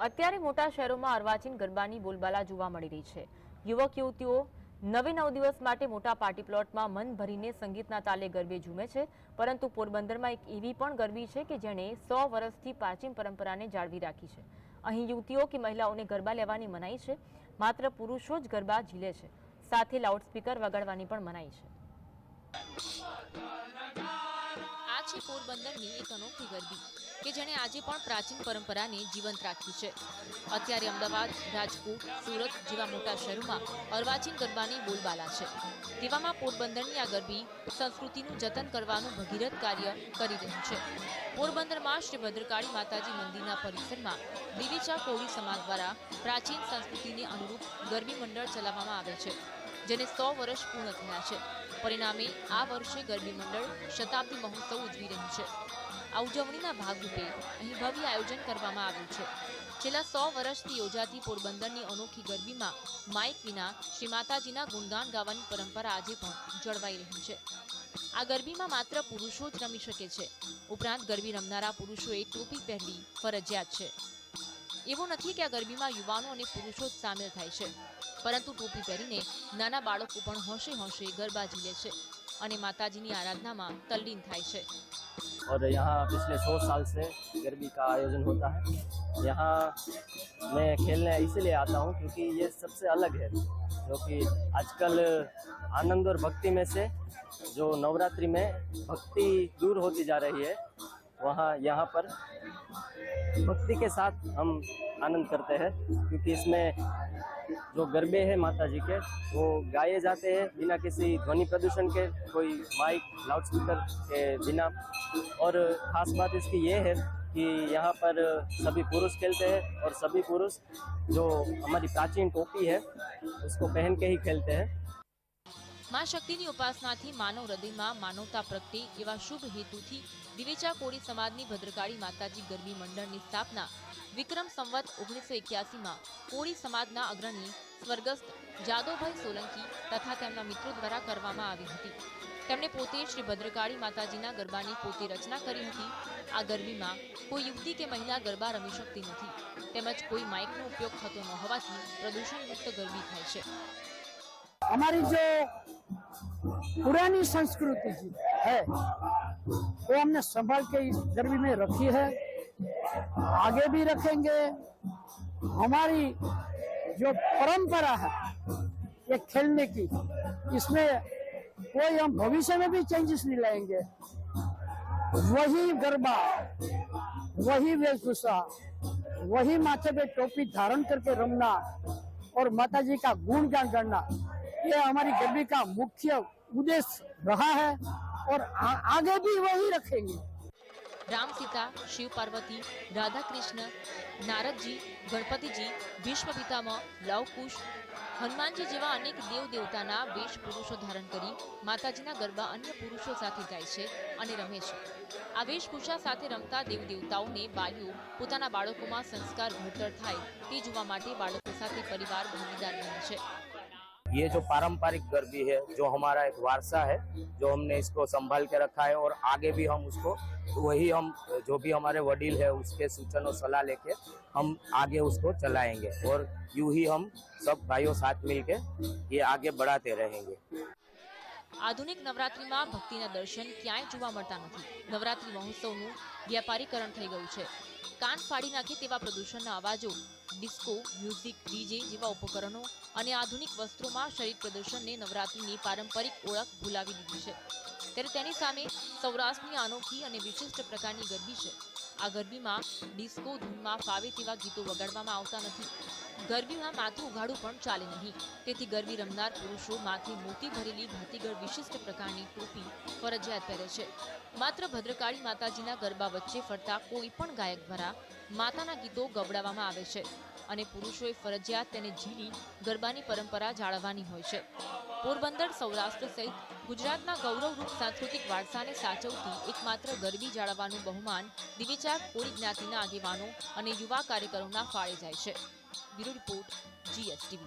અત્યારે મોટા શહેરોમાં અર્વાચીન ગરબાની બોલબાલા જોવા મળી રહી છે. યુવક, યુવતીઓ નવે નવ દિવસ માટે મોટા પાર્ટી પ્લોટમાં મન ભરીને સંગીતના તાલે ગરબે ઝૂમે છે. પરંતુ પોરબંદરમાં એક એવી પણ ગરબી છે કે જેણે સો વર્ષથી પ્રાચીન પરંપરાને જાળવી રાખી છે. અહીં યુવતીઓ કે મહિલાઓને ગરબા લેવાની મનાઈ છે. માત્ર પુરુષો જ ગરબા ઝીલે છે. સાથે લાઉડસ્પીકર વગાડવાની પણ મનાઈ છે. છે પોરબંદરની એક અનોખી ગરબી, કે જેણે આજે પણ પ્રાચીન પરંપરાને જીવંત રાખી છે. અત્યારે અમદાવાદ, રાજકોટ, સુરત જેવા મોટા શહેરોમાં અર્વાચીન ગરબાની બોલબાલા છે. તેવામાં પોરબંદરની આ ગરબી સંસ્કૃતિનું જતન કરવાનું ભગીરથ કાર્ય કરી રહ્યું છે. પોરબંદરમાં શ્રી ભદ્રકાળી માતાજી મંદિરના પરિસરમાં દિવિચા કોળી સમાજ દ્વારા પ્રાચીન સંસ્કૃતિને અનુરૂપ ગરબી મંડળ ચલાવવામાં આવે છે, જેને સો વર્ષ પૂર્ણ થયા છે. પરિણામે આ વર્ષે ગરબી મંડળ શતાબ્દી મહોત્સવ ઉજવી રહ્યું છે. આ ઉજવણીના ભાગરૂપે અહીં ભવ્ય આયોજન કરવામાં આવ્યું છે. છેલ્લા સો વર્ષથી યોજાતી પોરબંદરની અનોખી ગરબીમાં માઇક વિના શ્રી માતાજીના ગુણગાન ગાવાની પરંપરા આજે પણ જળવાઈ રહી છે. આ ગરબીમાં માત્ર પુરુષો જ રમી શકે છે. ઉપરાંત ગરબી રમનારા પુરુષોએ ટોપી પહેરવી ફરજિયાત છે. એવું નથી કે આ ગરબીમાં યુવાનો અને પુરુષો જ સામેલ થાય છે. પરંતુ ટોપી પહેરીને નાના બાળકો પણ હોંશે હોંશે ગરબા ઝીલે છે અને માતાજીની આરાધનામાં તલ્લીન થાય છે और यहाँ पिछले सौ साल से गरबी का आयोजन होता है यहाँ मैं खेलने इसीलिए आता हूँ क्योंकि ये सबसे अलग है जो कि आजकल आनंद और भक्ति में से जो नवरात्रि में भक्ति दूर होती जा रही है वहाँ यहाँ पर भक्ति के साथ हम आनंद करते हैं क्योंकि इसमें जो गरबे हैं माता जी के वो गाए जाते हैं बिना किसी ध्वनि प्रदूषण के कोई माइक लाउडस्पीकर के बिना और खास बात इसकी ये है कि यहाँ पर सभी पुरुष खेलते हैं और सभी पुरुष जो हमारी प्राचीन टोपी है उसको पहन के ही खेलते हैं મા શક્તિની ઉપાસનાથી માનવ હૃદયમાં માનવતા પ્રગટે એવા શુભ હેતુથી દિવેચા કોળી સમાજની ભદ્રકાળી માતાજી ગરબી મંડળની સ્થાપના વિક્રમ સંવત ઓગણીસો એક્યાસીમાં કોળી સમાજના અગ્રણી સ્વર્ગસ્થ જાદવભાઈ સોલંકી તથા તેમના મિત્રો દ્વારા કરવામાં આવી હતી તેમણે પોતે શ્રી ભદ્રકાળી માતાજીના ગરબાની પોતે રચના કરી હતી આ ગરબીમાં કોઈ યુવતી કે મહિલા ગરબા રમી શકતી નથી તેમજ કોઈ માઇકનો ઉપયોગ થતો ન હોવાથી પ્રદૂષણ મુક્ત ગરબી થાય છે हमारी जो पुरानी संस्कृति जी है वो हमने संभाल के इस गर्मी में रखी है आगे भी रखेंगे। हमारी जो परंपरा है ये खेलने की इसमें कोई हम भविष्य में भी चेंजेस नहीं लाएँगे। वही गरबा वही वेशभूषा वही माथे पे टोपी धारण करके रमना और माता जी का गुणगान करना ये हमारी गरबी का मुख्य उद्देश्य रहा है और आ, आगे भी वही रखेंगे। રામ સીતા શિવ પાર્વતી રાધા કૃષ્ણ નારદજી, ગણપતિજી ભીષ્મ પિતામહ લવકુશ, હનુમાનજી જેવા અનેક દેવ દેવતાના વેશ પુરુષો ધારણ કરી માતાજીના ગરબા અન્ય પુરુષો સાથે ગાય છે અને રમે છે. આ વેશભૂષા સાથે રમતા દેવ દેવતાઓને બાલીઓ પોતાના બાળકોમાં સંસ્કાર ઘડતર થાય તે જોવા માટે બાળકો સાથે પરિવાર ભાગીદાર બને છે. ये जो पारंपरिक गरबी है, जो हमारा एक वारसा है, जो हमने इसको संभाल के रखा है और आगे भी हम उसको, वही हम, जो भी हमारे वडील है, उसके सूचन और सलाह लेके हम आगे उसको चलाएँगे और यूँ ही हम सब भाइयों साथ मिलके ये आगे बढ़ाते रहेंगे। આધુનિક નવરાત્રિમાં ભક્તિના દર્શન ક્યાંય જોવા મળતા નથી. નવરાત્રિ મહોત્સવનું વ્યાપારીકરણ થઈ ગયું છે. કાન ફાડી નાખે તેવા પ્રદૂષણના અવાજો, ડિસ્કો, મ્યુઝિક, ડીજે જેવા ઉપકરણો અને આધુનિક વસ્ત્રોમાં શરીર પ્રદર્શનને નવરાત્રિની પારંપરિક ઓળખ ભૂલાવી દીધી છે. ત્યારે તેની સામે સૌરાષ્ટ્રની અનોખી અને વિશિષ્ટ પ્રકારની ગરબી છે. આ ગરબીમાં ડિસ્કો ધૂનમાં ફાવે તેવા ગીતો વગાડવામાં આવતા નથી. ગરબીમાં માથું ઉઘાડું પણ ચાલે નહીં. તેથી ગરબી રમનાર પુરુષો માથે મોતી ભરેલી ભાતીગળ વિશિષ્ટ પ્રકારની ટોપી ફરજિયાત પહેરે છે. માત્ર ભદ્રકાળી માતાજીના ગરબા વચ્ચે ફરતા કોઈ પણ ગાયક દ્વારા માતાના ગીતો ગવડાવવામાં આવે છે અને પુરુષોએ ફરજિયાત તેને ઝીલી ગરબાની પરંપરા જાળવવાની હોય છે. પોરબંદર સૌરાષ્ટ્ર સહિત ગુજરાતના ગૌરવરૂપ સાંસ્કૃતિક વારસાને સાચવતી એકમાત્ર ગરબી જાળવવાનું બહુમાન દિવિચાર કોળી જ્ઞાતિના આગેવાનો અને યુવા કાર્યકરોના ફાળે જાય છે. Bureau report GSTV.